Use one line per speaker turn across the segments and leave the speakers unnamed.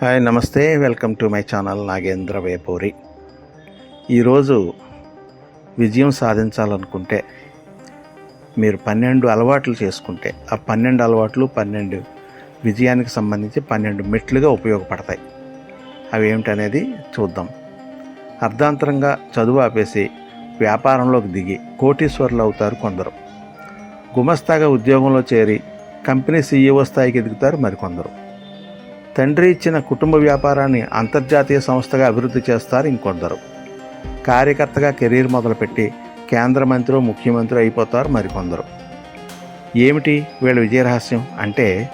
Hi నమస్తే. Welcome to my channel Nagendra Vepuri. ఈరోజు విజయం సాధించాలనుకుంటే మీరు పన్నెండు అలవాట్లు చేసుకుంటే ఆ పన్నెండు అలవాట్లు పన్నెండు విజయానికి సంబంధించి పన్నెండు మెట్లుగా ఉపయోగపడతాయి. అవి ఏమిటనేది చూద్దాం. అర్ధాంతరంగా చదువు ఆపేసి వ్యాపారంలోకి దిగి కోటీశ్వర్లు అవుతారు కొందరు. గుమస్తాగా ఉద్యోగంలో చేరి కంపెనీ సీఈఓ స్థాయికి ఎదుగుతారు మరికొందరు. తండ్రి ఇచ్చిన కుటుంబ వ్యాపారాన్ని అంతర్జాతీయ సంస్థగా అభివృద్ధి చేస్తారు ఇంకొందరు. కార్యకర్తగా కెరీర్ మొదలుపెట్టి కేంద్ర మంత్రి ముఖ్యమంత్రి అయిపోతారు మరికొందరు. ఏమిటి వీళ్ళ విజయరహస్యం? అంటే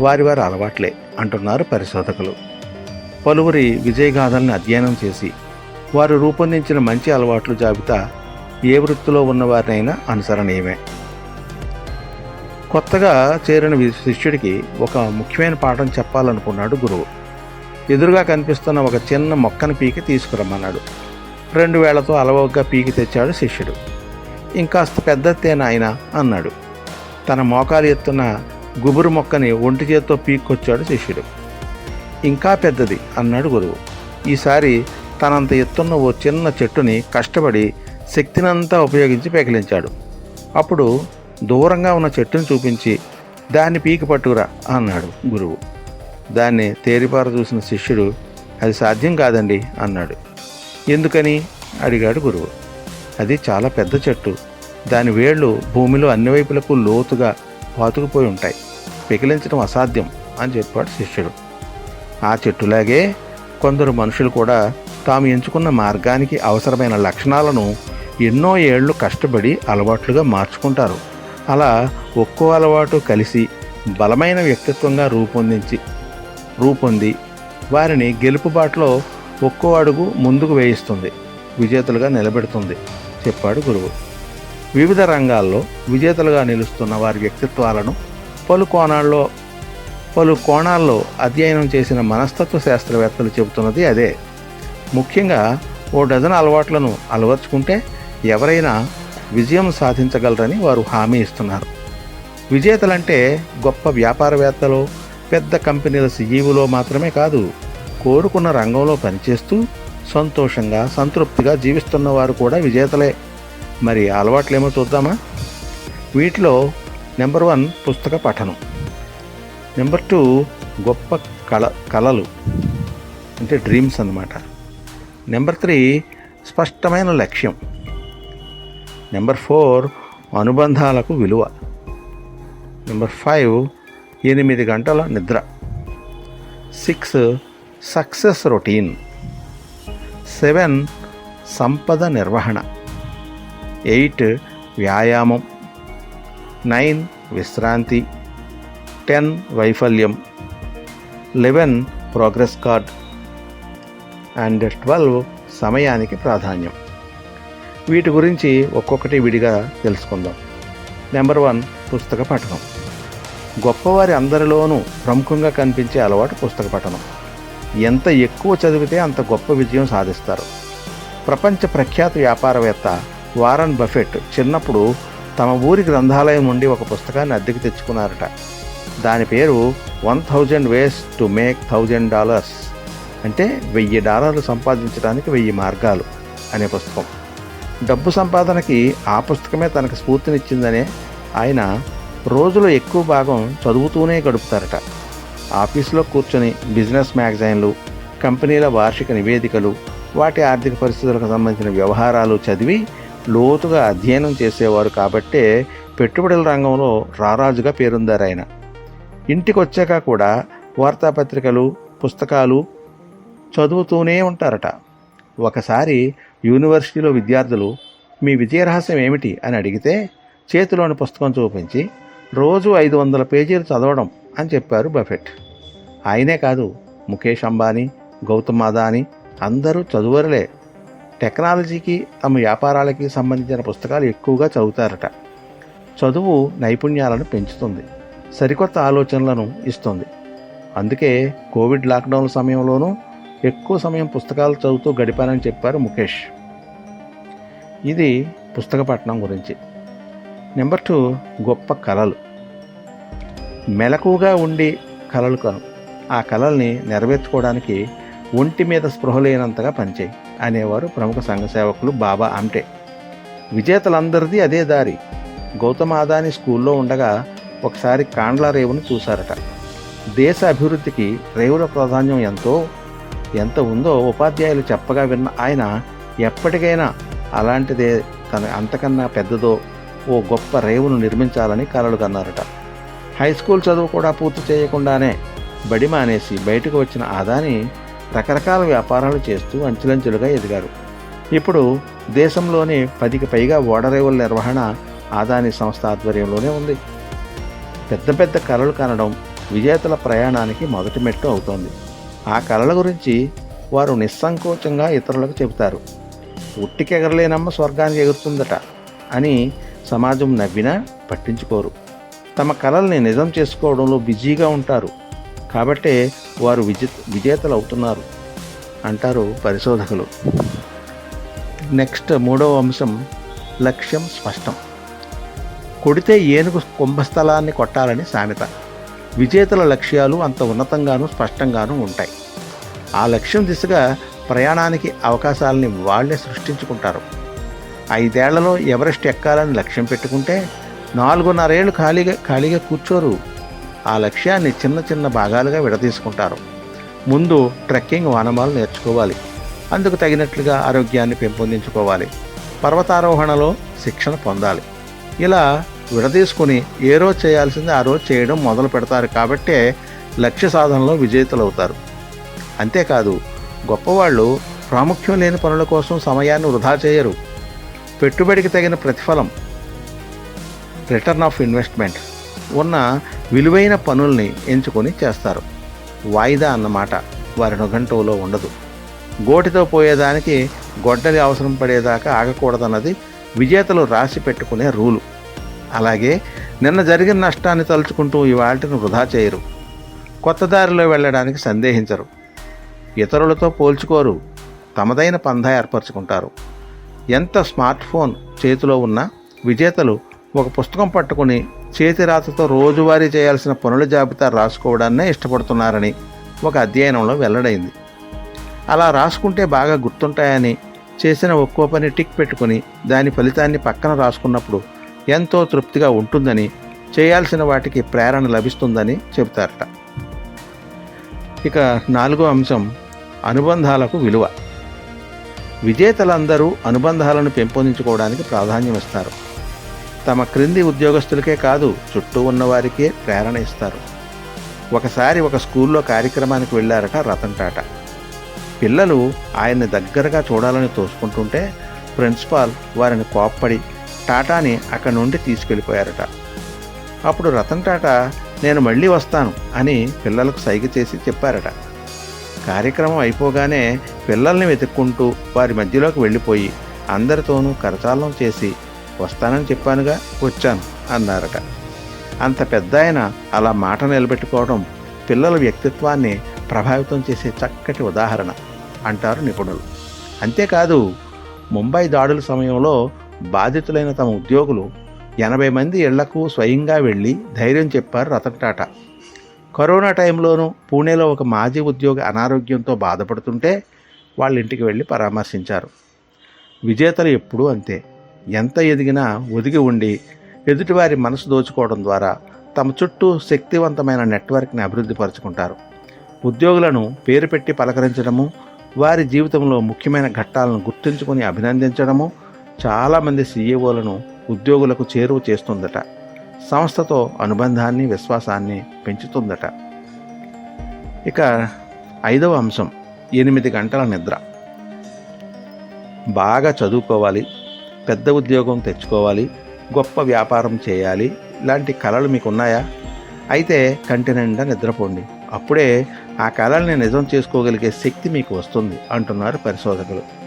వారి వారి అలవాట్లే అంటున్నారు పరిశోధకులు. పలువురి విజయగాథల్ని అధ్యయనం చేసి వారు రూపొందించిన మంచి అలవాట్లు జాబితా ఏ వృత్తిలో ఉన్నవారినైనా అనుసరణీయమే. కొత్తగా చేరిన శిష్యుడికి ఒక ముఖ్యమైన పాఠం చెప్పాలనుకున్నాడు గురువు. ఎదురుగా కనిపిస్తున్న ఒక చిన్న మొక్కని పీకి తీసుకురమ్మన్నాడు. రెండు వేళ్ళతో అలవగ్గా పీకి తెచ్చాడు శిష్యుడు. ఇంకాస్త పెద్దతే నాయన అన్నాడు. తన మోకాలు ఎత్తున్న గుబురు మొక్కని ఒంటి చేత్తో పీక్కొచ్చాడు శిష్యుడు. ఇంకా పెద్దది అన్నాడు గురువు. ఈసారి తనంత ఎత్తున్న ఓ చిన్న చెట్టుని కష్టపడి శక్తినంతా ఉపయోగించి పెకిలించాడు. అప్పుడు దూరంగా ఉన్న చెట్టును చూపించి దాన్ని పీకి పట్టుకురా అన్నాడు గురువు. దాన్ని తేరిపార చూసిన శిష్యుడు అది సాధ్యం కాదండి అన్నాడు. ఎందుకని? అడిగాడు గురువు. అది చాలా పెద్ద చెట్టు. దాని వేళ్ళు భూమిలో అన్ని వైపులకు లోతుగా పాతుకుపోయి ఉంటాయి. పికిలించడం అసాధ్యం అని చెప్పాడు శిష్యుడు. ఆ చెట్టులాగే కొందరు మనుషులు కూడా తాము ఎంచుకున్న మార్గానికి అవసరమైన లక్షణాలను ఎన్నో ఏళ్ళు కష్టపడి అలవాట్లుగా మార్చుకుంటారు. అలా ఒక్కో అలవాటు కలిసి బలమైన వ్యక్తిత్వంగా రూపొందించి రూపొంది వారిని గెలుపుబాటులో ఒక్కో అడుగు ముందుకు వేయిస్తుంది విజేతలుగా నిలబెడుతుంది చెప్పాడు గురువు. వివిధ రంగాల్లో విజేతలుగా నిలుస్తున్న వారి వ్యక్తిత్వాలను పలు కోణాల్లో పలు కోణాల్లో అధ్యయనం చేసిన మనస్తత్వ శాస్త్రవేత్తలు చెబుతున్నది అదే. ముఖ్యంగా ఓ డజన్ అలవాట్లను అలవర్చుకుంటే ఎవరైనా విజయం సాధించగలరని వారు హామీ ఇస్తున్నారు. విజేతలంటే గొప్ప వ్యాపారవేత్తలు పెద్ద కంపెనీల సీఈఓలో మాత్రమే కాదు కోరుకున్న రంగంలో పనిచేస్తూ సంతోషంగా సంతృప్తిగా జీవిస్తున్న వారు కూడా విజేతలే. మరి అలవాట్లేమో చూద్దామా? వీటిలో నెంబర్ వన్ పుస్తక పఠనం. నెంబర్ టూ గొప్ప కళ కళలు అంటే డ్రీమ్స్ అన్నమాట. నెంబర్ త్రీ స్పష్టమైన లక్ష్యం. నెంబర్ ఫోర్ అనుబంధాలకు విలువ. నెంబర్ ఫైవ్ ఎనిమిది గంటల నిద్ర. Six success routine. సెవెన్ సంపద నిర్వహణ. ఎయిట్ వ్యాయామం. నైన్ విశ్రాంతి. టెన్ వైఫల్యం. Eleven progress card. And twelve సమయానికి ప్రాధాన్యం. వీటి గురించి ఒక్కొక్కటి విడిగా తెలుసుకుందాం. నెంబర్ వన్ పుస్తక పఠనం. గొప్పవారి అందరిలోనూ ప్రముఖంగా కనిపించే అలవాటు పుస్తక పఠనం. ఎంత ఎక్కువ చదివితే అంత గొప్ప విజయం సాధిస్తారు. ప్రపంచ ప్రఖ్యాత వ్యాపారవేత్త వారన్ బఫెట్ చిన్నప్పుడు తమ ఊరి గ్రంథాలయం నుండి ఒక పుస్తకాన్ని అద్దెకి తెచ్చుకున్నారట. దాని పేరు one thousand ways to make thousand dollars అంటే వెయ్యి డాలర్లు సంపాదించడానికి వెయ్యి మార్గాలు అనే పుస్తకం. డబ్బు సంపాదనకి ఆ పుస్తకమే తనకు స్ఫూర్తినిచ్చిందనే ఆయన రోజులో ఎక్కువ భాగం చదువుతూనే గడుపుతారట. ఆఫీసులో కూర్చొని బిజినెస్ మ్యాగజైన్లు కంపెనీల వార్షిక నివేదికలు వాటి ఆర్థిక పరిస్థితులకు సంబంధించిన వ్యవహారాలు చదివి లోతుగా అధ్యయనం చేసేవారు కాబట్టే పెట్టుబడుల రంగంలో రారాజుగా పేరొందారు ఆయన ఇంటికి వచ్చాక కూడా వార్తాపత్రికలు పుస్తకాలు చదువుతూనే ఉంటారట. ఒకసారి యూనివర్సిటీలో విద్యార్థులు మీ విజయ రహస్యం ఏమిటి? అని అడిగితే చేతిలోని పుస్తకం చూపించి రోజు ఐదు వందల పేజీలు చదవడం అని చెప్పారు బఫెట్. ఆయనే కాదు ముఖేష్ అంబానీ గౌతమ్ అదానీ అందరూ చదువరులే. టెక్నాలజీకి తమ వ్యాపారాలకి సంబంధించిన పుస్తకాలు ఎక్కువగా చదువుతారట. చదువు నైపుణ్యాలను పెంచుతుంది సరికొత్త ఆలోచనలను ఇస్తుంది. అందుకే కోవిడ్ లాక్డౌన్ సమయంలోనూ ఎక్కువ సమయం పుస్తకాలు చదువుతూ గడిపానని చెప్పారు ముఖేష్. ఇది పుస్తక పట్టణం గురించి. నెంబర్ టూ గొప్ప కళలు. మెలకుగా ఉండి కళలు కను. ఆ కళల్ని నెరవేర్చుకోవడానికి ఒంటి మీద స్పృహ లేనంతగా పనిచేయి అనేవారు ప్రముఖ సంఘ సేవకులు బాబా ఆమ్టే. విజేతలందరిది అదే దారి. గౌతమ అదాని స్కూల్లో ఉండగా ఒకసారి కాండ్ల రేవును చూశారట. దేశ అభివృద్ధికి రేవుల ప్రాధాన్యం ఎంతో ఎంత ఉందో ఉపాధ్యాయులు చెప్పగా విన్న ఆయన ఎప్పటికైనా అలాంటిదే తన అంతకన్నా పెద్దదో ఓ గొప్ప రేవును నిర్మించాలని కలలు కన్నారట. హై స్కూల్ చదువు కూడా పూర్తి చేయకుండానే బడి మానేసి బయటకు వచ్చిన ఆదాని రకరకాల వ్యాపారాలు చేస్తూ అంచులంచులుగా ఎదిగారు. ఇప్పుడు దేశంలోని పదికి పైగా ఓడరేవుల నిర్వహణ ఆదాని సంస్థ ఆధ్వర్యంలోనే ఉంది. పెద్ద పెద్ద కళలు కనడం విజేతల ప్రయాణానికి మొదటి మెట్టు అవుతోంది. ఆ కళల గురించి వారు నిస్సంకోచంగా ఇతరులకు చెబుతారు. ఉట్టికెగరలేనమ్మ స్వర్గానికి ఎగురుతుందట అని సమాజం నవ్వినా పట్టించుకోరు. తమ కళల్ని నిజం చేసుకోవడంలో బిజీగా ఉంటారు. కాబట్టే వారు విజే విజేతలు అవుతున్నారు అంటారు పరిశోధకులు. నెక్స్ట్ మూడవ అంశం లక్ష్యం స్పష్టం. కొడితే ఏనుగు కుంభస్థలాన్ని కొట్టాలని సామెత. విజేతల లక్ష్యాలు అంత ఉన్నతంగానూ స్పష్టంగానూ ఉంటాయి. ఆ లక్ష్యం దిశగా ప్రయాణానికి అవకాశాలని వాళ్ళే సృష్టించుకుంటారు. ఐదేళ్ళలో ఎవరెస్ట్ ఎక్కాలని లక్ష్యం పెట్టుకుంటే నాలుగున్నరేళ్ళు ఖాళీగా ఖాళీగా కూర్చోరు. ఆ లక్ష్యాన్ని చిన్న చిన్న భాగాలుగా విడదీసుకుంటారు. ముందు ట్రెక్కింగ్ వానమాలు నేర్చుకోవాలి. అందుకు తగినట్లుగా ఆరోగ్యాన్ని పెంపొందించుకోవాలి. పర్వతారోహణలో శిక్షణ పొందాలి. ఇలా విడదీసుకుని ఏ రోజు చేయాల్సింది ఆ రోజు చేయడం మొదలు పెడతారు కాబట్టే లక్ష్య సాధనలో విజేతలవుతారు. అంతేకాదు గొప్పవాళ్ళు ప్రాముఖ్యం లేని పనుల కోసం సమయాన్ని వృధా చేయరు. పెట్టుబడికి తగిన ప్రతిఫలం రిటర్న్ ఆఫ్ ఇన్వెస్ట్మెంట్ ఉన్న విలువైన పనుల్ని ఎంచుకొని చేస్తారు. వాయిదా అన్నమాట వారి నుగంటువులో ఉండదు. గోటితో పోయేదానికి గొడ్డలి అవసరం పడేదాకా ఆగకూడదన్నది విజేతలు రాసి పెట్టుకునే రూలు. అలాగే నిన్న జరిగిన నష్టాన్ని తలుచుకుంటూ ఇవాటిని వృధా చేయరు. కొత్త దారిలో వెళ్ళడానికి సందేహించరు. ఇతరులతో పోల్చుకోరు. తమదైన పంధా ఏర్పరచుకుంటారు. ఎంత స్మార్ట్ ఫోన్ చేతిలో ఉన్నా విజేతలు ఒక పుస్తకం పట్టుకుని చేతి రాతతో రోజువారీ చేయాల్సిన పనుల జాబితా రాసుకోవడాన్నే ఇష్టపడుతున్నారని ఒక అధ్యయనంలో వెల్లడైంది. అలా రాసుకుంటే బాగా గుర్తుంటాయని చేసిన ఒక్కో పని టిక్ పెట్టుకుని దాని ఫలితాన్ని పక్కన రాసుకున్నప్పుడు ఎంతో తృప్తిగా ఉంటుందని చేయాల్సిన వాటికి ప్రేరణ లభిస్తుందని చెబుతారట. ఇక నాలుగో అంశం అనుబంధాలకు విలువ. విజేతలందరూ అనుబంధాలను పెంపొందించుకోవడానికి ప్రాధాన్యం ఇస్తారు. తమ క్రింది ఉద్యోగస్తులకే కాదు చుట్టూ ఉన్నవారికే ప్రేరణ ఇస్తారు. ఒకసారి ఒక స్కూల్లో కార్యక్రమానికి వెళ్ళారట రతన్ టాటా పిల్లలు ఆయన్ని దగ్గరగా చూడాలని తోసుకుంటుంటే ప్రిన్సిపాల్ వారిని కోప్పడి టాటాని అక్కడి నుండి తీసుకెళ్ళిపోయారట. అప్పుడు రతన్ టాటా నేను మళ్ళీ వస్తాను అని పిల్లలకు సైగ చేసి చెప్పారట. కార్యక్రమం అయిపోగానే పిల్లల్ని వెతుక్కుంటూ వారి మధ్యలోకి వెళ్ళిపోయి అందరితోనూ కరచాలనం చేసి వస్తానని చెప్పానుగా వచ్చాను అన్నారట. అంత పెద్ద ఆయన అలా మాట నిలబెట్టుకోవడం పిల్లల వ్యక్తిత్వాన్ని ప్రభావితం చేసే చక్కటి ఉదాహరణ అంటారు నిపుణులు. అంతేకాదు ముంబై దాడుల సమయంలో బాధితులైన తమ ఉద్యోగులు ఎనభై మంది ఇళ్ళకు స్వయంగా వెళ్ళి ధైర్యం చెప్పారు రతన్ టాటా. కరోనా టైంలోనూ పూణేలో ఒక మాజీ ఉద్యోగి అనారోగ్యంతో బాధపడుతుంటే వాళ్ళ ఇంటికి వెళ్ళి పరామర్శించారు. విజేతలు ఎప్పుడూ అంతే. ఎంత ఎదిగినా ఒదిగి ఉండి ఎదుటివారి మనసు దోచుకోవడం ద్వారా తమ చుట్టూ శక్తివంతమైన నెట్వర్క్ని అభివృద్ధి పరుచుకుంటారు ఉద్యోగులను పేరు పెట్టి పలకరించడము వారి జీవితంలో ముఖ్యమైన ఘట్టాలను గుర్తుంచుకొని అభినందించడము చాలామంది సీఈఓలను ఉద్యోగులకు చేరువ చేస్తుందట. సంస్థతో అనుబంధాన్ని విశ్వాసాన్ని పెంచుతుందట. ఇక ఐదవ అంశం ఎనిమిది గంటల నిద్ర. బాగా చదువుకోవాలి పెద్ద ఉద్యోగం తెచ్చుకోవాలి గొప్ప వ్యాపారం చేయాలి ఇలాంటి కళలు మీకు ఉన్నాయా అయితే కంటి నిండా నిద్రపోండి. అప్పుడే ఆ కళల్ని నిజం చేసుకోగలిగే శక్తి మీకు వస్తుంది అంటున్నారు పరిశోధకులు.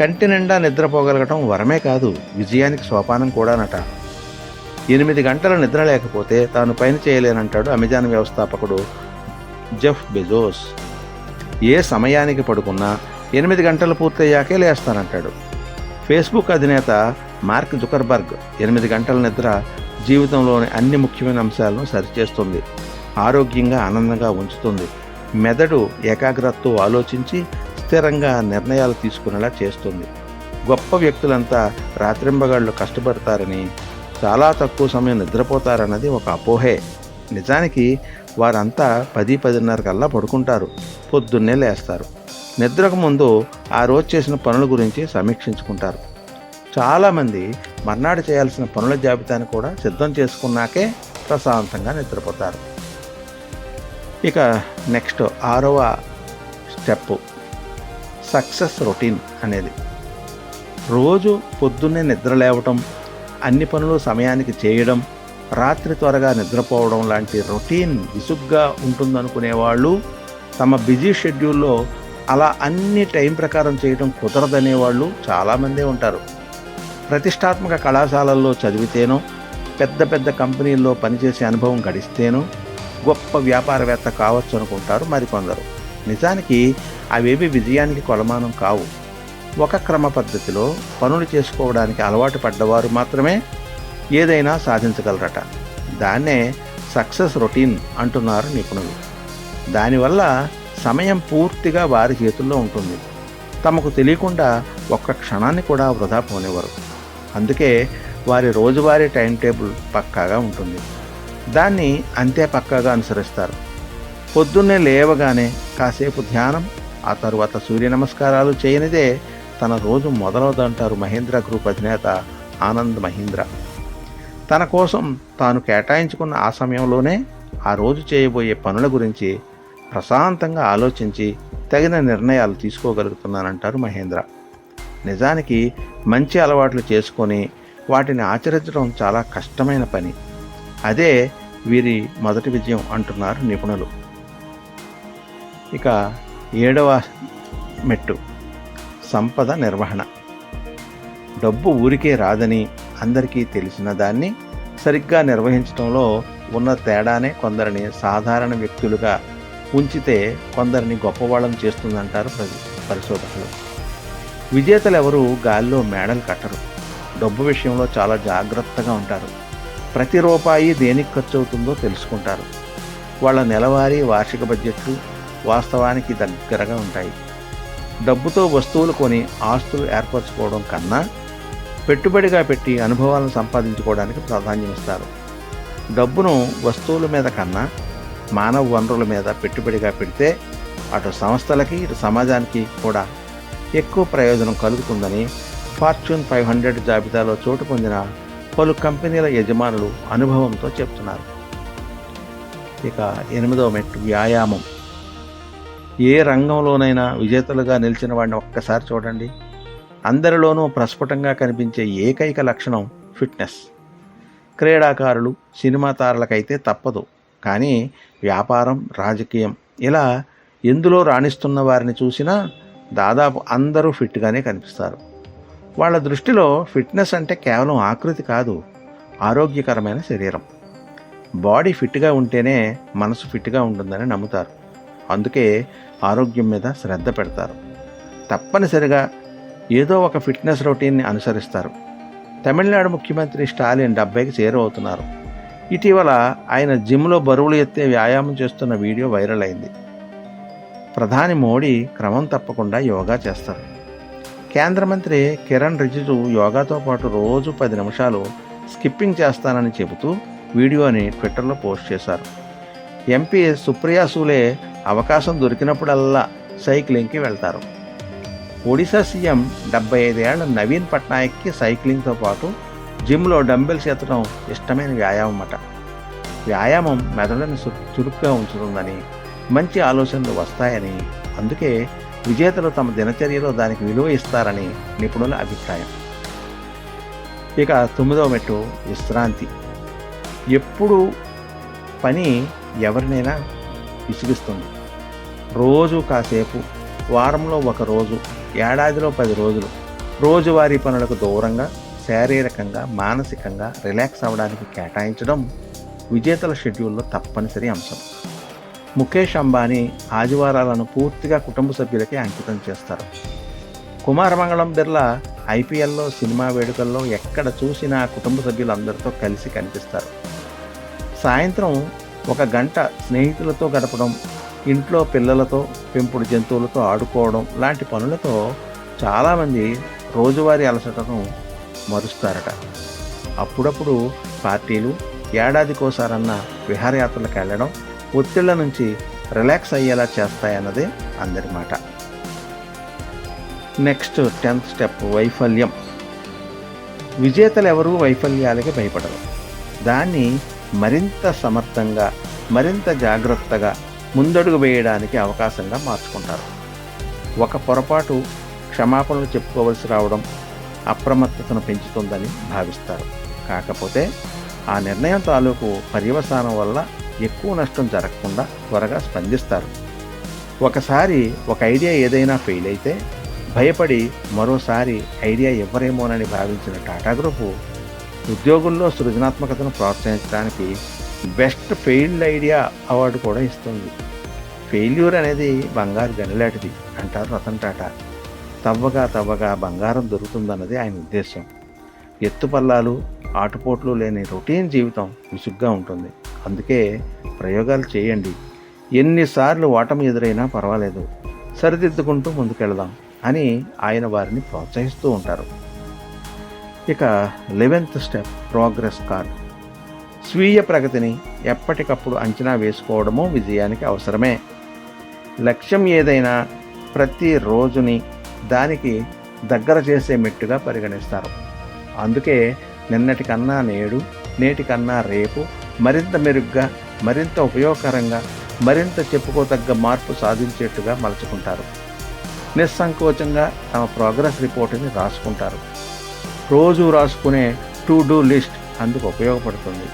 కంటి నిండా నిద్రపోగలగటం వరమే కాదు విజయానికి సోపానం కూడానట. ఎనిమిది గంటల నిద్ర లేకపోతే తాను పైన చేయలేనంటాడు అమెజాన్ వ్యవస్థాపకుడు జెఫ్ బెజోస్. ఏ సమయానికి పడుకున్నా ఎనిమిది గంటలు పూర్తయ్యాకే లేస్తానంటాడు. ఫేస్బుక్ అధినేత మార్క్ జుకర్బర్గ్ ఎనిమిది గంటల నిద్ర జీవితంలోని అన్ని ముఖ్యమైన అంశాలను సరిచేస్తుంది ఆరోగ్యంగా ఆనందంగా ఉంచుతుంది. మెదడు ఏకాగ్రతతో ఆలోచించి స్థిరంగా నిర్ణయాలు తీసుకునేలా చేస్తుంది. గొప్ప వ్యక్తులంతా రాత్రింబగాళ్ళు కష్టపడతారని చాలా తక్కువ సమయం నిద్రపోతారన్నది ఒక అపోహే. నిజానికి వారంతా పది పదిన్నర కల్లా పడుకుంటారు. పొద్దున్నే లేస్తారు. నిద్రకు ముందు ఆ రోజు చేసిన పనుల గురించి సమీక్షించుకుంటారు. చాలామంది మర్నాడు చేయాల్సిన పనుల జాబితాను కూడా సిద్ధం చేసుకున్నాకే ప్రశాంతంగా నిద్రపోతారు. ఇక నెక్స్ట్ ఆరవ స్టెప్ సక్సెస్ రొటీన్ అనేది. రోజు పొద్దున్నే నిద్ర లేవటం అన్ని పనులు సమయానికి చేయడం రాత్రి త్వరగా నిద్రపోవడం లాంటి రొటీన్ విసుగ్గా ఉంటుందనుకునే వాళ్ళు తమ బిజీ షెడ్యూల్లో అలా అన్ని టైం ప్రకారం చేయడం కుదరదనే వాళ్ళు చాలామందే ఉంటారు. ప్రతిష్టాత్మక కళాశాలల్లో చదివితేనో పెద్ద పెద్ద కంపెనీల్లో పనిచేసే అనుభవం గడిస్తేనో గొప్ప వ్యాపారవేత్త కావచ్చు అనుకుంటారు మరికొందరు. నిజానికి అవేవి విజయానికి కొలమానం కావు. ఒక క్రమ పద్ధతిలో పనులు చేసుకోవడానికి అలవాటు పడ్డవారు మాత్రమే ఏదైనా సాధించగలరట. దాన్నే సక్సెస్ రొటీన్ అంటున్నారు నిపుణులు. దానివల్ల సమయం పూర్తిగా వారి చేతుల్లో ఉంటుంది. తమకు తెలియకుండా ఒక్క క్షణాన్ని కూడా వృధా పోనివ్వరు. అందుకే వారి రోజువారీ టైం టేబుల్ పక్కాగా ఉంటుంది. దాన్ని అంతే పక్కాగా అనుసరిస్తారు. పొద్దున్నే లేవగానే కాసేపు ధ్యానం ఆ తరువాత సూర్య నమస్కారాలు చేయనిదే తన రోజు మొదలవుదంటారు మహేంద్ర గ్రూప్ అధినేత ఆనంద్ మహీంద్ర. తన కోసం తాను కేటాయించుకున్న ఆ సమయంలోనే ఆ రోజు చేయబోయే పనుల గురించి ప్రశాంతంగా ఆలోచించి తగిన నిర్ణయాలు తీసుకోగలుగుతున్నానంటారు మహేంద్ర. నిజానికి మంచి అలవాట్లు చేసుకొని వాటిని ఆచరించడం చాలా కష్టమైన పని. అదే వీరి మొదటి విజయం అంటున్నారు నిపుణులు. ఇక ఏడవ మెట్టు. సంపద నిర్వహణ. డబ్బు ఊరికే రాదని అందరికీ తెలిసిన దాన్ని సరిగ్గా నిర్వహించడంలో ఉన్న తేడానే కొందరిని సాధారణ వ్యక్తులుగా ఉంచితే కొందరిని గొప్పవాళ్ళం చేస్తుందంటారు పరిశోధకులు. విజేతలు ఎవరు గాల్లో మేడలు కట్టరు. డబ్బు విషయంలో చాలా జాగ్రత్తగా ఉంటారు. ప్రతి రూపాయి దేనికి ఖర్చు అవుతుందో తెలుసుకుంటారు. వాళ్ళ నెలవారీ వార్షిక బడ్జెట్లు వాస్తవానికి దగ్గరగా ఉంటాయి. డబ్బుతో వస్తువులు కొని ఆస్తులు ఏర్పరచుకోవడం కన్నా పెట్టుబడిగా పెట్టి అనుభవాలను సంపాదించుకోవడానికి ప్రాధాన్యం ఇస్తారు. డబ్బును వస్తువుల మీద కన్నా మానవ వనరుల మీద పెట్టుబడిగా పెడితే అటు సంస్థలకి ఇటు సమాజానికి కూడా ఎక్కువ ప్రయోజనం కలుగుతుందని ఫార్చ్యూన్ ఫైవ్ హండ్రెడ్ జాబితాలో చోటు పొందిన పలు కంపెనీల యజమానులు అనుభవంతో చెప్తున్నారు. ఇక ఎనిమిదవ మెట్టు వ్యాయామం. ఏ రంగంలోనైనా విజేతలుగా నిలిచిన వాడిని ఒక్కసారి చూడండి. అందరిలోనూ ప్రస్ఫుటంగా కనిపించే ఏకైక లక్షణం ఫిట్నెస్. క్రీడాకారులు సినిమా తారలకైతే తప్పదు. కానీ వ్యాపారం రాజకీయం ఇలా ఎందులో రాణిస్తున్న వారిని చూసినా దాదాపు అందరూ ఫిట్గానే కనిపిస్తారు. వాళ్ళ దృష్టిలో ఫిట్నెస్ అంటే కేవలం ఆకృతి కాదు ఆరోగ్యకరమైన శరీరం. బాడీ ఫిట్గా ఉంటేనే మనసు ఫిట్గా ఉంటుందని నమ్ముతారు. అందుకే ఆరోగ్యం మీద శ్రద్ధ పెడతారు. తప్పనిసరిగా ఏదో ఒక ఫిట్నెస్ రొటీన్ని అనుసరిస్తారు. తమిళనాడు ముఖ్యమంత్రి స్టాలిన్ డెబ్బైకి చేరువవుతున్నారు. ఇటీవల ఆయన జిమ్లో బరువులు ఎత్తే వ్యాయామం చేస్తున్న వీడియో వైరల్ అయింది. ప్రధాని మోడీ క్రమం తప్పకుండా యోగా చేస్తారు. కేంద్ర మంత్రి కిరణ్ రిజిజు యోగాతో పాటు రోజు పది నిమిషాలు స్కిప్పింగ్ చేస్తానని చెబుతూ వీడియోని ట్విట్టర్లో పోస్ట్ చేశారు. ఎంపీ సుప్రియా సూలే అవకాశం దొరికినప్పుడల్లా సైక్లింగ్కి వెళ్తారు. ఒడిశా సీఎం డెబ్బై ఐదేళ్ళ నవీన్ పట్నాయక్కి సైక్లింగ్తో పాటు జిమ్లో డంబెల్స్ ఎత్తడం ఇష్టమైన వ్యాయామం అట వ్యాయామం మెదడుని చురుగ్గా ఉంచుతుందని మంచి ఆలోచనలు వస్తాయని అందుకే విజేతలు తమ దినచర్యలో దానికి విలువ ఇస్తారని నిపుణుల అభిప్రాయం. ఇక తొమ్మిదవ మెట్టు విశ్రాంతి. ఎప్పుడు పని ఎవరినైనా విసిగిస్తుంది. రోజు కాసేపు వారంలో ఒక రోజు ఏడాదిలో పది రోజులు రోజువారీ పనులకు దూరంగా శారీరకంగా మానసికంగా రిలాక్స్ అవ్వడానికి కేటాయించడం విజేతల షెడ్యూల్లో తప్పనిసరి అంశం. ముఖేష్ అంబానీ ఆదివారాలను పూర్తిగా కుటుంబ సభ్యులకే అంకితం చేస్తారు. కుమారమంగళం బిర్లా ఐపీఎల్లో సినిమా వేడుకల్లో ఎక్కడ చూసినా కుటుంబ సభ్యులందరితో కలిసి కనిపిస్తారు. సాయంత్రం ఒక గంట స్నేహితులతో గడపడం ఇంట్లో పిల్లలతో పెంపుడు జంతువులతో ఆడుకోవడం లాంటి పనులతో చాలామంది రోజువారీ అలసటను మరుస్తారట. అప్పుడప్పుడు పార్టీలు ఏడాదికోసారన్న విహారయాత్రలకు వెళ్ళడం ఒత్తిళ్ళ నుంచి రిలాక్స్ అయ్యేలా చేస్తాయన్నదే అందరి మాట. నెక్స్ట్ టెన్త్ స్టెప్ వైఫల్యం. విజేతలు ఎవరూ వైఫల్యాలకి భయపడరు. దాన్ని మరింత సమర్థంగా మరింత జాగ్రత్తగా ముందడుగు వేయడానికి అవకాశంగా మార్చుకుంటారు. ఒక పొరపాటు క్షమాపణలు చెప్పుకోవలసి రావడం అప్రమత్తతను పెంచుతుందని భావిస్తారు. కాకపోతే ఆ నిర్ణయం తాలూకు పర్యవసానం వల్ల ఎక్కువ నష్టం జరగకుండా త్వరగా స్పందిస్తారు. ఒకసారి ఒక ఐడియా ఏదైనా ఫెయిల్ అయితే భయపడి మరోసారి ఐడియా ఇవ్వరేమోనని భావించిన టాటా గ్రూపు ఉద్యోగుల్లో సృజనాత్మకతను ప్రోత్సహించడానికి బెస్ట్ ఫెయిల్డ్ ఐడియా అవార్డు కూడా ఇస్తుంది. ఫెయిల్యూర్ అనేది బంగారు గనిలాంటిది అంటారు రతన్ టాటా. తవ్వగా తవ్వగా బంగారం దొరుకుతుందన్నది ఆయన ఉద్దేశం ఎత్తుపల్లాలు ఆటుపోట్లు లేని రొటీన్ జీవితం విసుగ్గా ఉంటుంది. అందుకే ప్రయోగాలు చేయండి. ఎన్నిసార్లు ఓటమి ఎదురైనా పర్వాలేదు. సరిదిద్దుకుంటూ ముందుకెళ్దాం అని ఆయన వారిని ప్రోత్సహిస్తూ ఉంటారు. ఇక లెవెన్త్ స్టెప్ ప్రోగ్రెస్ కార్డ్. స్వీయ ప్రగతిని ఎప్పటికప్పుడు అంచనా వేసుకోవడము విజయానికి అవసరమే. లక్ష్యం ఏదైనా ప్రతి రోజుని దానికి దగ్గర చేసే మెట్టుగా పరిగణిస్తారు. అందుకే నిన్నటి కన్నా నేడు నేటికన్నా రేపు మరింత మెరుగ్గా మరింత ఉపయోగకరంగా మరింత చెప్పుకోదగ్గ మార్పు సాధించేట్టుగా మలుచుకుంటారు. నిస్సంకోచంగా తమ ప్రోగ్రెస్ రిపోర్టుని రాసుకుంటారు. రోజు రాసుకునే టు డూ లిస్ట్ అందుకు ఉపయోగపడుతుంది.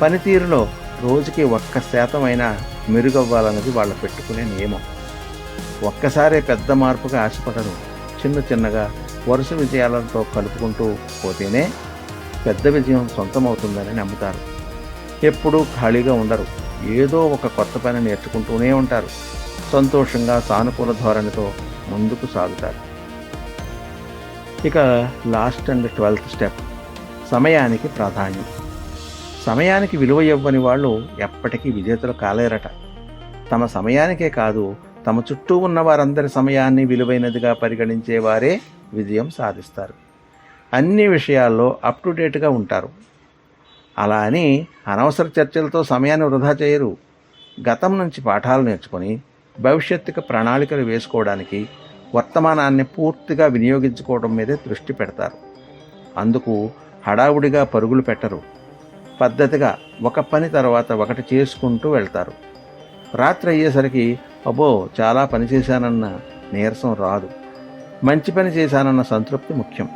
పనితీరులో రోజుకి ఒక్క శాతమైనా మెరుగవ్వాలన్నది వాళ్ళు పెట్టుకునే నియమం. ఒక్కసారే పెద్ద మార్పుగా ఆశపడరు. చిన్న చిన్నగా వరుస విజయాలతో కలుపుకుంటూ పోతేనే పెద్ద విజయం సొంతమవుతుందని నమ్ముతారు. ఎప్పుడూ ఖాళీగా ఉండరు. ఏదో ఒక కొత్త పని నేర్చుకుంటూనే ఉంటారు. సంతోషంగా సానుకూల ధోరణితో ముందుకు సాగుతారు. ఇక లాస్ట్ అండ్ ట్వెల్త్ స్టెప్. సమయానికి ప్రాధాన్యం. సమయానికి విలువ ఇవ్వని వాళ్ళు ఎప్పటికీ విజేతలు కాలేరట. తమ సమయానికే కాదు తమ చుట్టూ ఉన్న వారందరి సమయాన్ని విలువైనదిగా పరిగణించే వారే విజయం సాధిస్తారు. అన్ని విషయాల్లో అప్ టు డేట్గా ఉంటారు. అలా అని అనవసర చర్చలతో సమయాన్ని వృధా చేయరు. గతం నుంచి పాఠాలు నేర్చుకొని భవిష్యత్తుకు ప్రణాళికలు వేసుకోవడానికి వర్తమానాన్ని పూర్తిగా వినియోగించుకోవడం మీదే దృష్టి పెడతారు. అందుకు హడావుడిగా పరుగులు పెట్టరు. పద్ధతిగా ఒక పని తర్వాత ఒకటి చేసుకుంటూ వెళ్తారు. రాత్రి అయ్యేసరికి అబ్బో చాలా పని చేశానన్న నీరసం రాదు. మంచి పని చేశానన్న సంతృప్తి ముఖ్యం.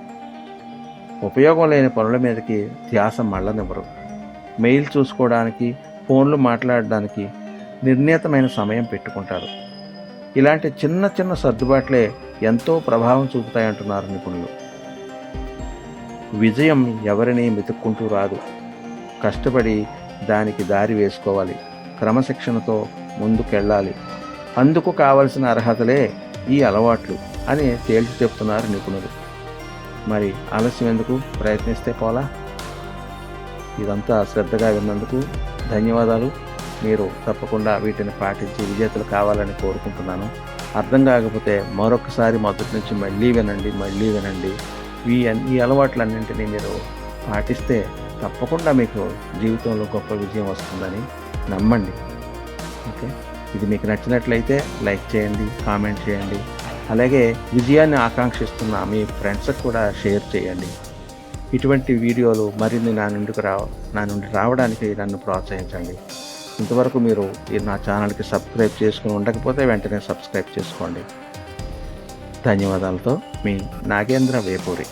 ఉపయోగం లేని పనుల మీదకి ధ్యాస మళ్ళనివ్వరు. మెయిల్ చూసుకోవడానికి ఫోన్లు మాట్లాడడానికి నిర్ణీతమైన సమయం పెట్టుకుంటారు. ఇలాంటి చిన్న చిన్న సర్దుబాట్లే ఎంతో ప్రభావం చూపుతాయంటున్నారు నిపుణులు. విజయం ఎవరిని వెతుక్కుంటూ రాదు. కష్టపడి దానికి దారి వేసుకోవాలి. క్రమశిక్షణతో ముందుకెళ్ళాలి. అందుకు కావలసిన అర్హతలే ఈ అలవాట్లు అని తేల్చి చెప్తున్నారు నిపుణులు. మరి ఆలస్యం ఎందుకు? ప్రయత్నిస్తే పోలా? ఇదంతా శ్రద్ధగా విన్నందుకు ధన్యవాదాలు. మీరు తప్పకుండా వీటిని పాటించి విజేతలు కావాలని కోరుకుంటున్నాను. అర్థం కాకపోతే మరొకసారి మొదటి నుంచి మళ్ళీ వినండి మళ్ళీ వినండి. ఈ ఈ అలవాట్లన్నింటినీ మీరు పాటిస్తే తప్పకుండా మీకు జీవితంలో గొప్ప విజయం వస్తుందని నమ్మండి. ఓకే? ఇది మీకు నచ్చినట్లయితే లైక్ చేయండి కామెంట్ చేయండి. అలాగే విజయాన్ని ఆకాంక్షిస్తున్న మీ ఫ్రెండ్స్కి కూడా షేర్ చేయండి. ఇటువంటి వీడియోలు మరిన్ని నా నుండికి రావ నా నుండి రావడానికి నన్ను ప్రోత్సహించండి. ఇంతవరకు మీరు ఈ నా ఛానల్కి సబ్స్క్రైబ్ చేసుకుని ఉండకపోతే వెంటనే సబ్స్క్రైబ్ చేసుకోండి. ధన్యవాదాలతో మీ నాగేంద్ర వేపూరి.